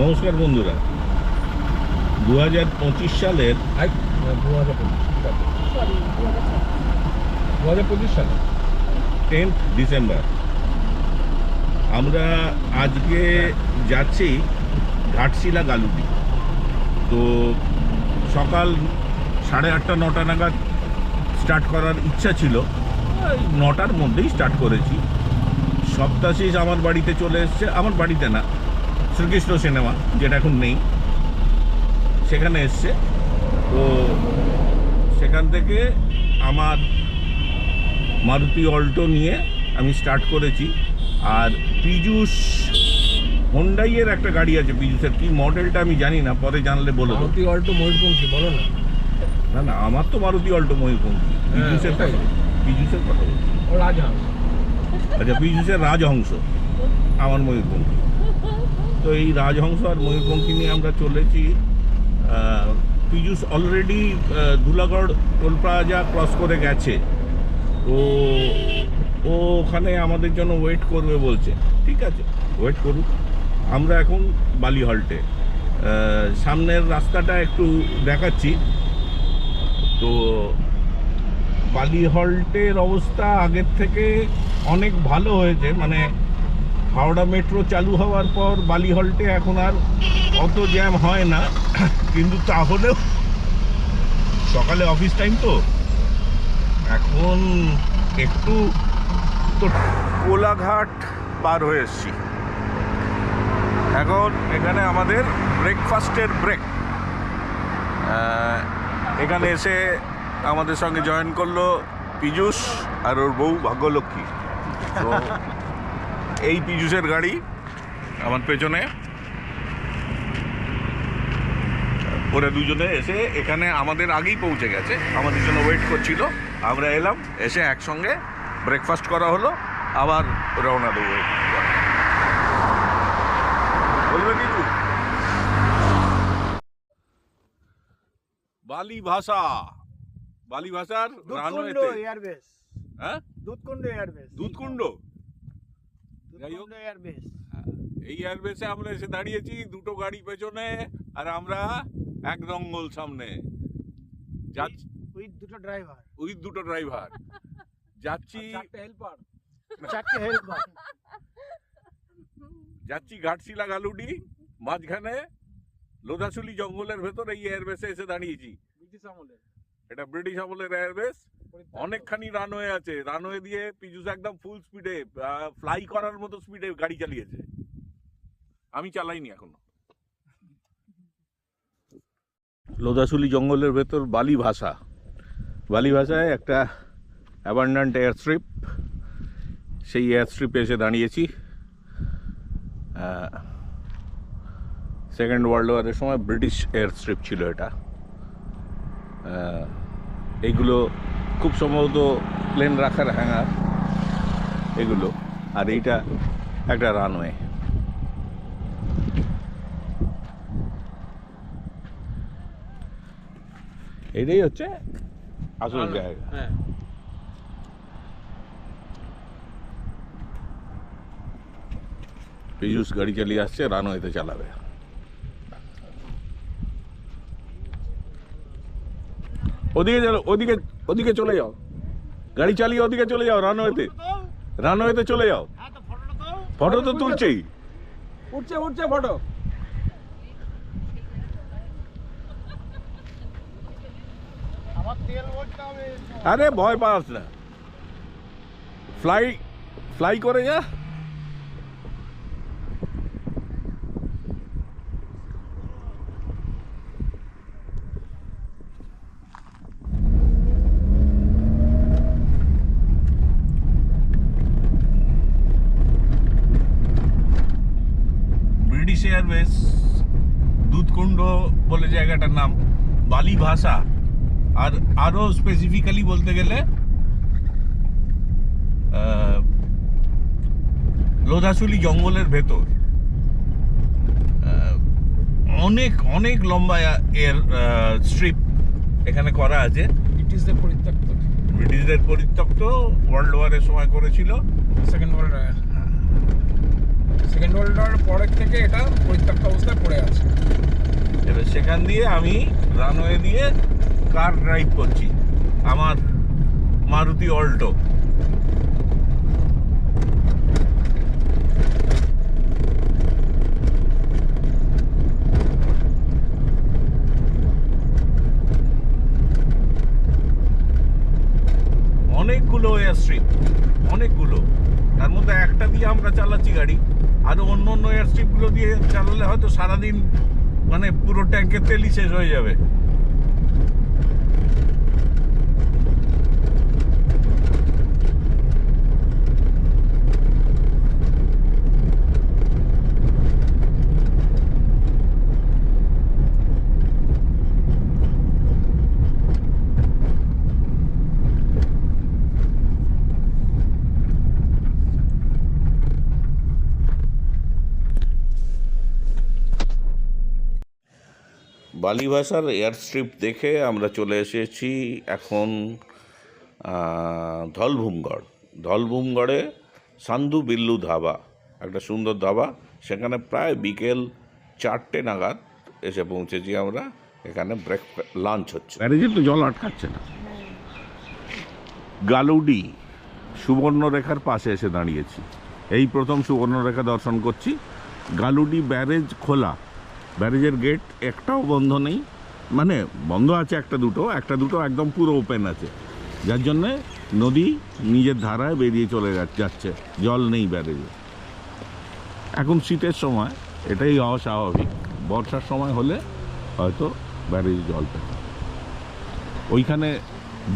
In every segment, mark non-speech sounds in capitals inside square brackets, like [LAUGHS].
নমস্কার বন্ধুরা। দু হাজার পঁচিশ সালের দু হাজার দু হাজার পঁচিশ সালে টেন্থ ডিসেম্বর। আমরা আজকে যাচ্ছি ঘাটশিলা গালুটি তো সকাল সাড়ে আটটা নটা নাগাদ স্টার্ট করার ইচ্ছা ছিল। নটার মধ্যেই স্টার্ট করেছি। সপ্তাশিস আমার বাড়িতে চলে এসছে। আমার বাড়িতে না শ্রীকৃষ্ণ সিনেমা যেটা এখন নেই। সেখানে এসছে। তো সেখান থেকে আমার মারুতি অল্টো নিয়ে আমি স্টার্ট করেছি। আর পীযুষ হোন্ডাইয়ের একটা গাড়ি আছে পীযুষের। কি মডেলটা আমি জানি না পরে জানলে বলে মারুতি অল্টো ময়ূরপঙ্খী বলো না। না না আমার তো মারুতি অল্টো ময়ূরপঙ্খী পীযুষের ওটাই। কথা পীযুষের কথা বলছি। আচ্ছা পীযুষের রাজহংস। আমার ময়ূরপঙ্খী তো এই রাজহংস আর ময়ূরপঙ্খী নিয়ে আমরা চলেছি। Piyush already Dulagarh toll plaza cross করে গেছে। তো ও ওখানে আমাদের জন্য ওয়েট করবে বলছে। ঠিক আছে ওয়েট করুক। আমরা এখন বালি হল্টে সামনের রাস্তাটা একটু দেখাচ্ছি। তো বালি হল্টের অবস্থা আগের থেকে অনেক ভালো হয়েছে। মানে হাওড়া মেট্রো চালু হওয়ার পর বালি হল্টে এখন আর অত জ্যাম হয় না। কিন্তু তাহলেও সকালে অফিস টাইম তো। এখন একটু তো কোলাঘাট পার হয়ে এসছি। এখন এখানে আমাদের ব্রেকফাস্টের ব্রেক এখানে এসে আমাদের সঙ্গে জয়েন করল পীযুষ আর ওর বউ ভাগ্যলক্ষ্মী। এই পীযুষের গাড়ি আমার পেছনে। ওরা দুজনে এসে এখানে আমাদের আগেই পৌঁছে গেছে। আমাদের জন্য ওয়েট করছিল। আমরা এলাম এসে একসঙ্গে ব্রেকফাস্ট করা হলো। আবার রওনা দেবো। বলবে কিছু বালি ভাষা। বালি ভাষার রানওয়েতে এয়ারবেস হ্যাঁ? দুধকুণ্ড এয়ারবেস দুধকুণ্ড? যাই হোক। এয়ারবেস এই এয়ারবেসে আমরা এসে দাঁড়িয়েছি দুটো গাড়ি পেছনে আর আমরা এক দঙ্গল সামনে। যাচ্ছি উইথ দুটো ড্রাইভার উইথ দুটো ড্রাইভার যাচ্ছি হেল্পার চারটে হেল্পার [LAUGHS] যাচ্ছি ঘাটশিলা গালুডি মাঝখানে লোধাশুলি জঙ্গলের ভেতর এই এয়ারবেসে এসে দাঁড়িয়েছি। ব্রিটিশ আমলের। এটা ব্রিটিশ আমলের এয়ারবেস অনেকখানি রানওয়ে আছে। রানওয়ে দিয়ে পীযুষ একদম ফুল স্পিডে ফ্লাই করার মতো স্পিডে গাড়ি চালিয়েছে। আমি চালাইনি এখনও। লোদাশুলি জঙ্গলের ভেতর বালি ভাষা। বালি ভাষায় একটা অ্যাবান্ডান্ট এয়ার স্ট্রিপ সেই এয়ার স্ট্রিপে এসে দাঁড়িয়েছি। সেকেন্ড ওয়ার্ল্ড ওয়ারের সময় ব্রিটিশ এয়ার স্ট্রিপ ছিল এটা। এইগুলো খুব সম্ভবত প্লেন রাখার হ্যাঙ্গার এগুলো। আর এইটা একটা রানওয়ে এটাই হচ্ছে আসল জায়গা। হ্যাঁ। পীযুষ গাড়ি চালিয়ে আসছে রানওয়েতে চালাবে। ওদিকে চলো ওদিকে ওদিকে চলে যাও। গাড়ি চালিয়ে ওদিকে চলে যাও রানওয়েতে। রানওয়েতে চলে যাও। ফটো তো তুলছেই। উঠছে উঠছে ফটো। আমার তেল ভরতে হবে। আরে ভয় পাস না। ফ্লাই ফ্লাই করে যা। এয়ারওয়েজ দুধকুণ্ড বলে জায়গাটার নাম বালি ভাষা। আর আরও স্পেসিফিক্যালি বলতে গেলে আহ, লোধাশুলি জঙ্গলের ভেতর। অনেক অনেক লম্বা এর স্ট্রিপ এখানে করা আছে। ব্রিটিশদের পরিত্যক্ত। ব্রিটিশদের পরিত্যক্ত ওয়ার্ল্ড ওয়ারের সময় করেছিল। সেকেন্ড ওয়ার্ল্ড সেকেন্ড ওয়ার্ল্ড পরের থেকে এটা পরিত্যক্ত অবস্থায় পড়ে আছে। এবার সেখান দিয়ে আমি রানওয়ে দিয়ে কার ড্রাইভ করছি? আমার মারুতি অল্টো। অনেকগুলো এয়ার স্ট্রিপ অনেকগুলো। তার মধ্যে একটা দিয়ে আমরা চালাচ্ছি গাড়ি। আর অন্য অন্য এয়ারস্ট্রিপগুলো দিয়ে চালালে হয়তো সারাদিন মানে পুরো ট্যাঙ্কের তেলই শেষ হয়ে যাবে। বালি ভাষার এয়ার স্ট্রিপ দেখে আমরা চলে এসেছি এখন ধলভূমগড়। ধলভূমগড়ে সান্ধু বিল্লু ধাবা একটা সুন্দর ধাবা। সেখানে প্রায় বিকেল চারটে নাগাদ এসে পৌঁছেছি আমরা। এখানে ব্রেক লাঞ্চ হচ্ছে। ব্যারেজে তো জল আটকাচ্ছে না। গালুডি সুবর্ণরেখার পাশে এসে দাঁড়িয়েছি। এই প্রথম সুবর্ণরেখা দর্শন করছি। গালুডি ব্যারেজ খোলা। ব্যারেজের গেট একটাও বন্ধ নেই। মানে বন্ধ আছে একটা দুটো একটা দুটো একদম পুরো ওপেন আছে। যার জন্যে নদী নিজের ধারায় বেরিয়ে চলে যাচ্ছে। জল নেই ব্যারেজে এখন শীতের সময়, এটাই অস্বাভাবিক বর্ষার সময় হলে হয়তো ব্যারেজে জল পেত ওইখানে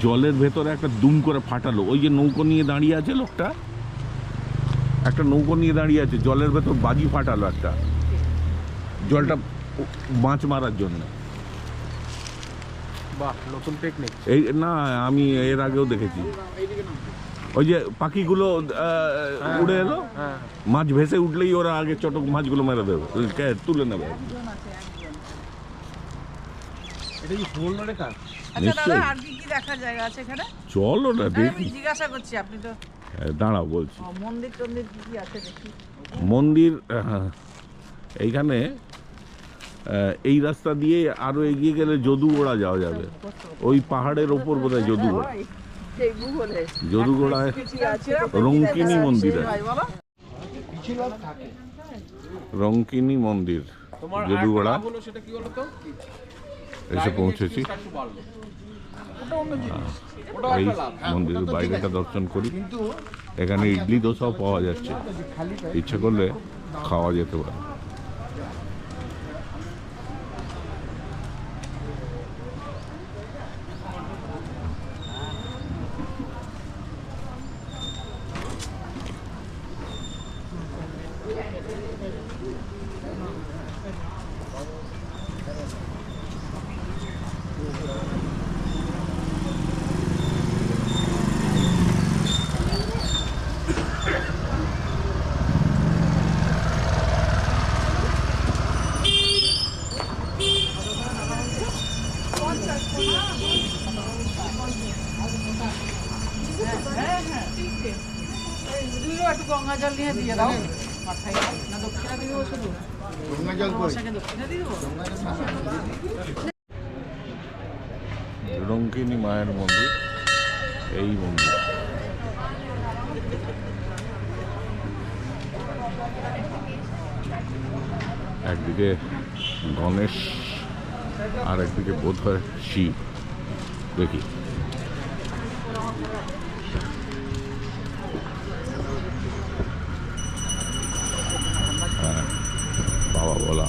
জলের ভেতরে একটা দুম করে ফাটালো। ওই যে নৌকো নিয়ে দাঁড়িয়ে আছে লোকটা, একটা নৌকো নিয়ে দাঁড়িয়ে আছে। জলের ভেতর বাজি ফাটালো একটা। জলটা মাছ মারার জন্য। বাহ নতুন টেকনিক এই না আমি এর আগেও দেখেছি। ওই যে পাখিগুলো উড়ে এলো? হ্যাঁ। মাছ ভেসে উঠলেই ওরা আগে চটক মাছগুলো মেরে দেবে। কে- তুলে নেবে। এটা কি সুবর্ণ রেখা? আচ্ছা নিশ্চয়ই। দাদা আর কি কি দেখার জায়গা আছে এখানে? চলো না দেখি। জিজ্ঞাসা করছি আপনি তো হ্যাঁ, দাঁড়াও বলছি। মন্দির টন্দির কি কি আছে দেখি। মন্দির এইখানে এই রাস্তা দিয়ে আরও এগিয়ে গেলে যদুগোড়া যাওয়া যাবে। ওই পাহাড়ের ওপর বোধহয় যদুগোড়া ওই, সেই ভূগোলে যদুগোড়ায় রঙ্কিনী মন্দির আছে। ভাই বলো। রঙ্কিনী মন্দির যদুগোড়া এসে পৌঁছেছি। ওটা এই একটা মন্দিরের বাইরেটা দর্শন করি। এখানে ইডলি দোসাও পাওয়া যাচ্ছে। ইচ্ছে করলে খাওয়া যেতে পারে হ্যাঁ হ্যাঁ এই দুইও একটু রঙ্কিনী মায়ের মন্দির এই মন্দির। একদিকে গণেশ আর একদিকে বোধ হয় শিব। দেখি। বাবা বলা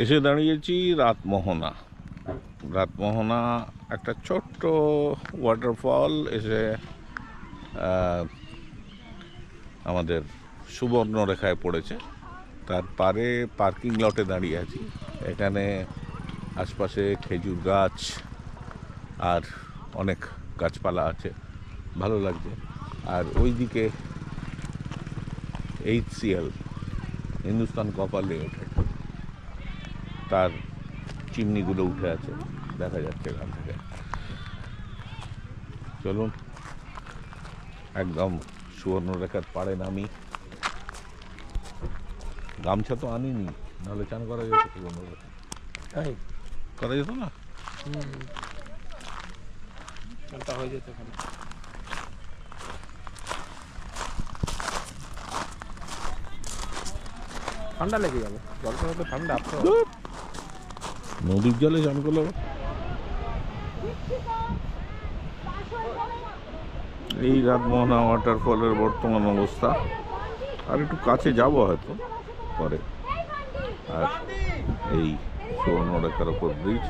এসে দাঁড়িয়েছি রাতমোহনা রাতমোহনা, একটা ছোট্ট ওয়াটারফল এসে আমাদের সুবর্ণরেখায় পড়েছে। তার পারে পার্কিং লটে দাঁড়িয়ে আছি। এখানে আশপাশে খেজুর গাছ আর অনেক গাছপালা আছে। ভালো লাগছে। আর ওইদিকে H CL Hindustan copper limited তার চিমনিগুলো উঠে আছে। দেখা যাচ্ছে এখান থেকে। চলুন। একদম সুবর্ণরেখার পাড়ে নামি। গামছা তো আনিনি নাহলে চান করা যেত সুবর্ণরেখা। তাই করা যেত না? হয়ে যেত ঠান্ডা লেগে যাবে। জলটা হয়তো ঠান্ডা নদীর জলে চান করলে এই রাতমোহনা ওয়াটারফলের বর্তমান অবস্থা। আর একটু কাছে যাব হয়তো পরে। আর এই সুবর্ণরেখার ওপর ব্রিজ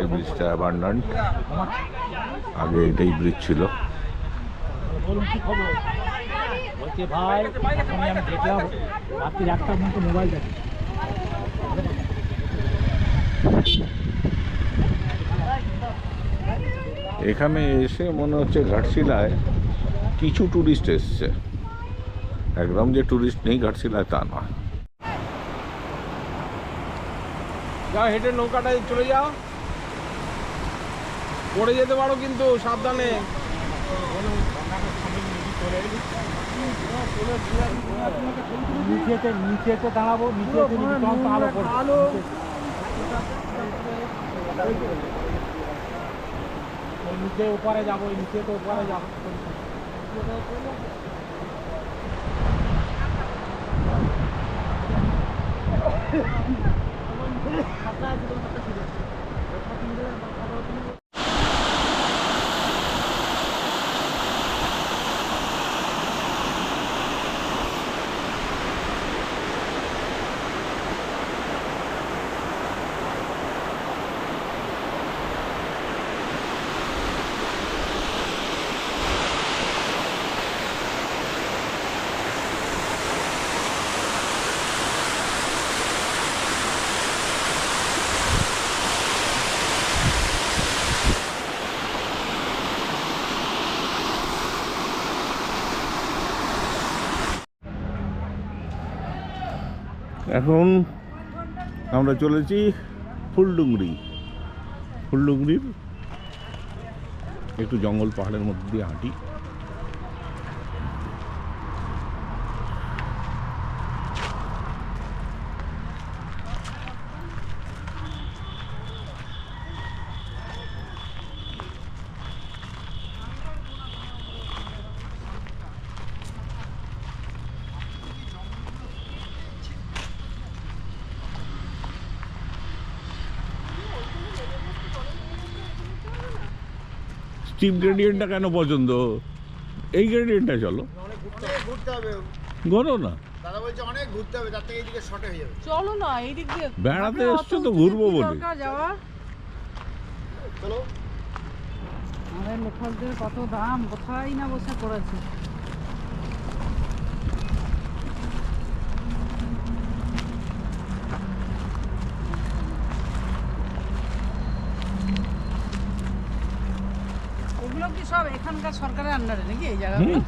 এই ব্রিজটা অ্যাবান্ডান্ট আগে এটাই ব্রিজ ছিল। বলছে ভাই এখনই আমি দেখলাম রাত্রি একটা পর্যন্ত মোবাইল দেখে। এখানে এসে মনে হচ্ছে ঘাটশিলায় কিছু টুরিস্ট এসছে। একদম যে ট্যুরিস্ট নেই ঘাটশিলায় তা নয়। যাও হেঁটে নৌকাটায় চলে যাও। পড়ে যেতে পারো কিন্তু সাবধানে। নিচেতে নিচেতে দাঁড়াবো নিচেতে আলো। আলো নিচে উপরে যাব নিচে তো উপরে যাব। এখন আমরা চলেছি ফুলডুংরি। ফুলডুংরির একটু জঙ্গল পাহাড়ের মধ্যে দিয়ে হাঁটি। স্টিপ গ্রেডিয়েন্টটা কেন পছন্দ? এই গ্রেডিয়েন্টটা চলো। অনেক ঘুরতে হবে ঘোরো না। দাদা বলছে অনেক ঘুরতে হবে তার থেকে এইদিকে শর্টে হয়ে যাবে। চলো না এই দিয়ে বেড়াতে এসছো তো ঘুরবো কি বলে। কত দাম? কোথায় না বসে পড়েছে? এখানকার সরকারের আন্ডারে নাকি? এই জায়গাগুলো।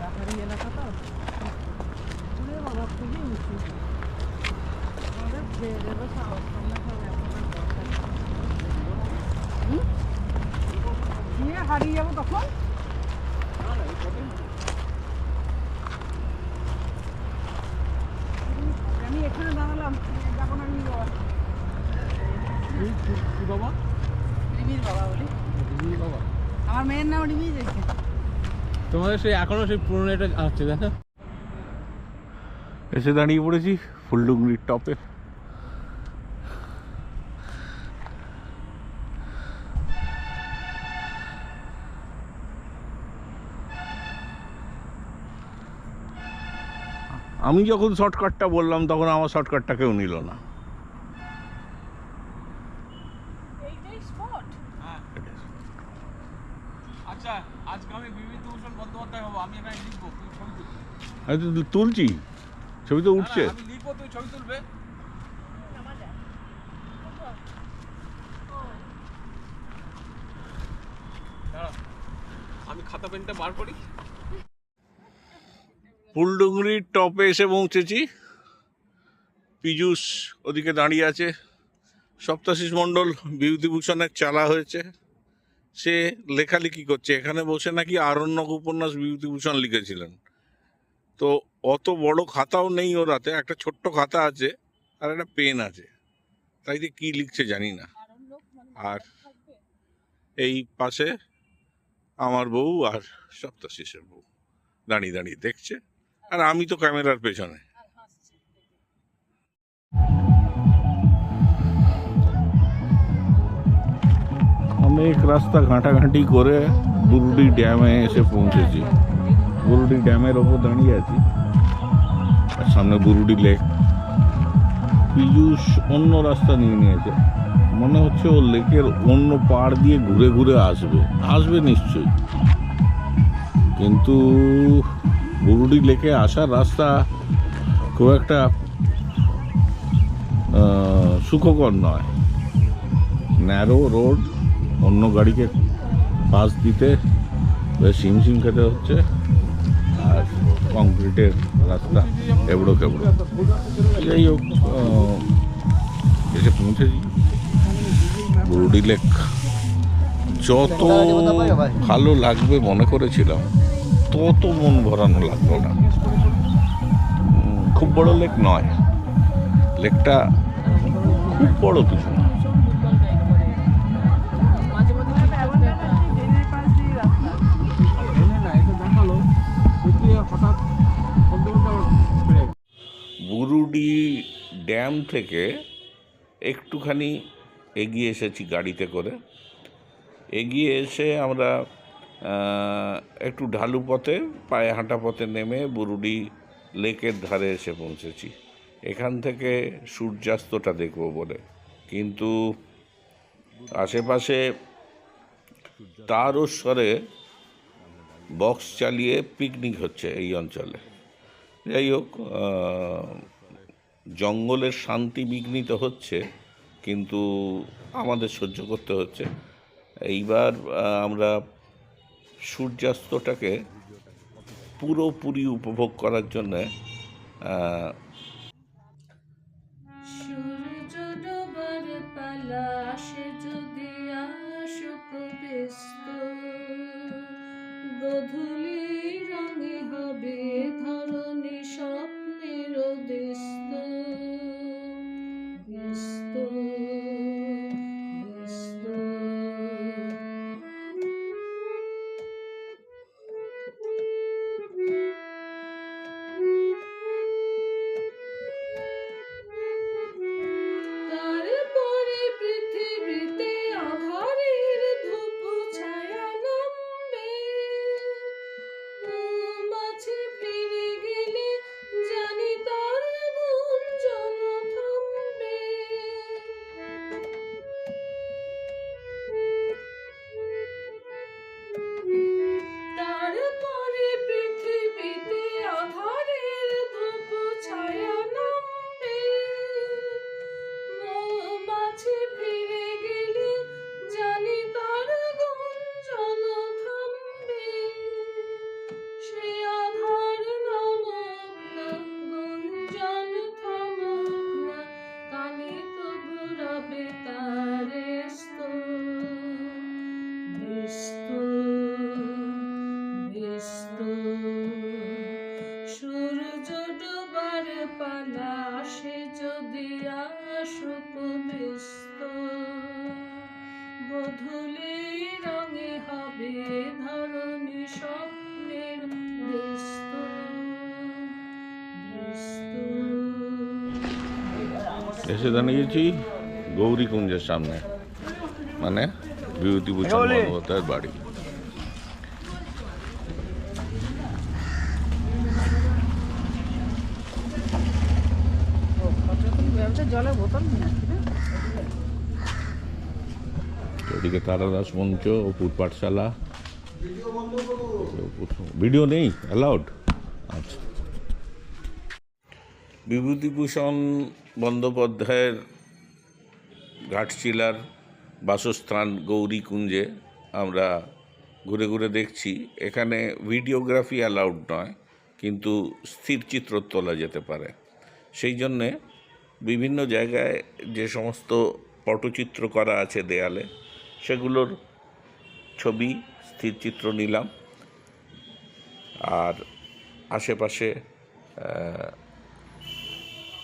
পাহাড়ি এলাকা তো। ওরে বাবা খুবই উঁচু। আমাদের খেয়ে দেবে সাহস? গিয়ে হারিয়ে যাব তখন? আমি এখানে দাঁড়ালাম যাব না রিমির বাবা? বাবা বলি। আমার মেয়ের নাম রিমি তোমাদের সেই এখনও সেই পুরনো এটা আছে দেখো এসে দাঁড়িয়ে পড়েছি ফুলডুংরির টপে। আমি যখন শর্টকাটটা বললাম তখন আমার শর্টকাটটা কেউ নিল না এইটাই স্পট আচ্ছা আজকে আমি বিভূতিভূষণ বন্দ্যোপাধ্যায় হব আমি এখানে লিখব তুমি ছবি তুলবে আমি তো তুলছি। ছবি তো উঠছে। আমি ছবি তুলবে। আমি খাতা পেনটা বার করি। ফুলডুঙ্গরির টপে এসে পৌঁছেছি। পীযূষ ওদিকে দাঁড়িয়ে আছে। সপ্তাশিস মণ্ডল বিভূতিভূষণের চালা হয়েছে। সে লেখালেখি করছে। এখানে বসে নাকি আরণ্যক উপন্যাস বিভূতিভূষণ লিখেছিলেন। তো অত বড় খাতাও নেই ওর হাতে একটা ছোট্ট খাতা আছে আর একটা পেন আছে। তাই যে কী লিখছে জানি না। আর এই পাশে আমার বউ আর সপ্তাশিসের বউ। দাঁড়িয়ে দাঁড়িয়ে দেখছে। আর আমি তো ক্যামেরার পেছনে। অনেক রাস্তা ঘাঁটাঘাঁটি করে বুরুডি ড্যামে এসে পৌঁছেছি। বুরুডি ড্যামের ওপর দাঁড়িয়ে আছি। আর সামনে বুরুডি লেক পীযূষ অন্য রাস্তা নিয়ে নিয়েছে। মনে হচ্ছে ও লেকের অন্য পাড় দিয়ে ঘুরে ঘুরে আসবে। আসবে নিশ্চয়ই। কিন্তু বুরুডি লেকে আসার রাস্তা খুব একটা সুখকর নয়। ন্যারো রোড, অন্য গাড়িকে পাস দিতে বেশ হিমশিম খেতে হচ্ছে। কংক্রিটের রাস্তা, এবড়ো কেবড়ো যাই হোক এসে পৌঁছেছি। বুরুডি লেক। যত ভালো লাগবে মনে করেছিলাম, তত মন ভরানো লাগল না। খুব বড় লেক নয়। লেকটা খুব বড় কিছু বুরুডি ড্যাম থেকে একটুখানি এগিয়ে এসেছি গাড়িতে করে। এগিয়ে এসে আমরা একটু ঢালু পথে, পায়ে হাঁটা পথে নেমে বুরুডি লেকের ধারে এসে পৌঁছেছি। এখান থেকে সূর্যাস্তটা দেখব বলে। কিন্তু আশেপাশে তারস্বরে বক্স চালিয়ে পিকনিক হচ্ছে এই অঞ্চলে। যাই হোক জঙ্গলের শান্তি বিঘ্নিত হচ্ছে, কিন্তু আমাদের সহ্য করতে হচ্ছে। এইবার আমরা সূর্যাস্তটাকে পুরোপুরি উপভোগ করার জন্যে এসে দাঁড়িয়েছি গৌরীকুঞ্জের সামনে। মানে বিভূতিভূষণ বন্দ্যোপাধ্যায়ের বাড়ি। এদিকে তারাদাস মঞ্চ অপুর পাঠশালা ভিডিও নেই অ্যালাউড আচ্ছা। বিভূতিভূষণ বন্দ্যোপাধ্যায়ের ঘাটশিলার বাসস্থান গৌরীকুঞ্জে আমরা ঘুরে ঘুরে দেখছি। এখানে ভিডিওগ্রাফি অ্যালাউড নয়, কিন্তু স্থির চিত্র তোলা যেতে পারে। সেই জন্যে বিভিন্ন জায়গায় যে সমস্ত পটচিত্র করা আছে দেয়ালে, সেগুলোর ছবি স্থিরচিত্র নিলাম। আর আশেপাশে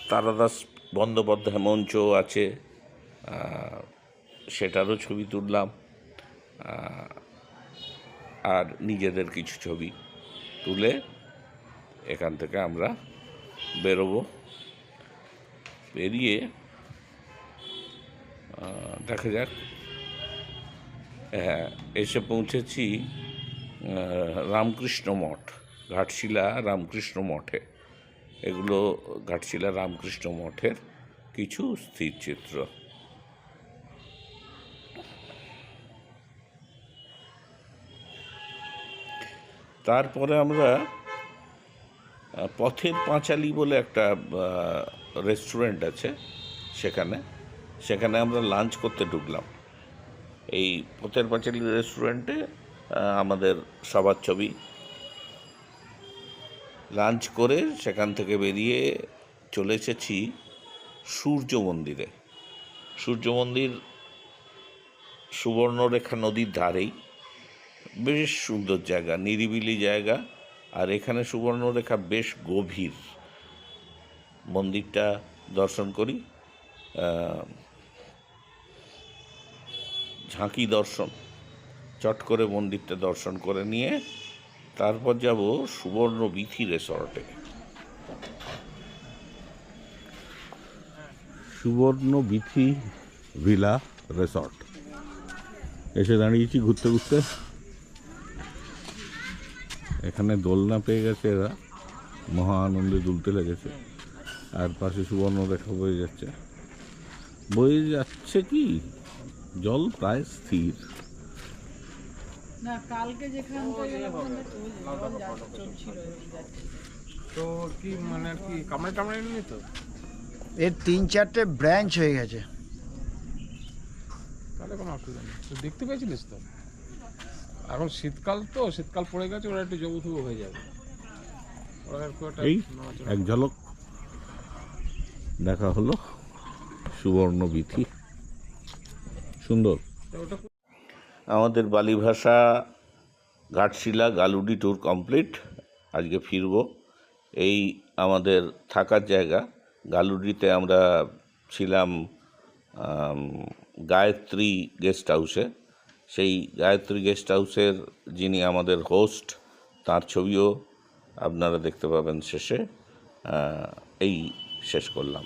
তারাদাস বন্দ্যোপাধ্যায় মঞ্চ আছে সেটারও ছবি তুললাম আর নিজেদের কিছু ছবি তুলে এখান থেকে আমরা বেরোবো। বেরিয়ে দেখা যাক হ্যাঁ এসে পৌঁছেছি রামকৃষ্ণ মঠ, ঘাটশিলা রামকৃষ্ণ মঠে। এগুলো ঘাটশিলা রামকৃষ্ণ মঠের কিছু স্থিরচিত্র তারপরে আমরা পথের পাঁচালী বলে একটা রেস্টুরেন্ট আছে সেখানে। সেখানে আমরা লাঞ্চ করতে ঢুকলাম। এই পথের পাঁচালী রেস্টুরেন্টে আমাদের সবার ছবি লাঞ্চ করে সেখান থেকে বেরিয়ে চলে এসেছি সূর্য মন্দিরে। সূর্য মন্দির সুবর্ণরেখা নদীর ধারেই। বেশ সুন্দর জায়গা, নিরিবিলি জায়গা, আর এখানে সুবর্ণরেখা বেশ গভীর। মন্দিরটা দর্শন করি ঝাঁকি দর্শন, চট করে মন্দিরটা দর্শন করে নিয়ে তারপর যাব সুবর্ণ বিথি রেসর্টে। সুবর্ণ বিথি ভিলা রেসর্ট। এসে দাঁড়িয়েছি ঘুরতে ঘুরতে। এখানে দোলনা পেয়ে গেছে এরা। মহা আনন্দে দুলতে লেগেছে। আর পাশে সুবর্ণ রেখা বয়ে যাচ্ছে। বয়ে যাচ্ছে কি? জল প্রায় স্থির। না কালকে। তো কি মানে কি কামড়ে টামড়ে তো এর তিন চারটে ব্রাঞ্চ হয়ে গেছে তাহলে কোনো অসুবিধা নেই তো দেখতে পেয়েছিলিস তো এখন শীতকাল তো শীতকাল পড়ে গেছে ওরা একটু জবু হয়ে যাবে ওরা একটু একটা এই এক ঝলক দেখা হলো সুবর্ণ বিথি সুন্দর আমাদের বালি ভাষা, ঘাটশিলা, গালুডি ট্যুর কমপ্লিট আজকে ফিরব। এই আমাদের থাকার জায়গা। গালুডিতে আমরা ছিলাম গায়ত্রী গেস্ট হাউসে সেই গায়ত্রী গেস্ট হাউসের যিনি আমাদের হোস্ট তার ছবিও আপনারা দেখতে পাবেন শেষে। এই শেষ করলাম।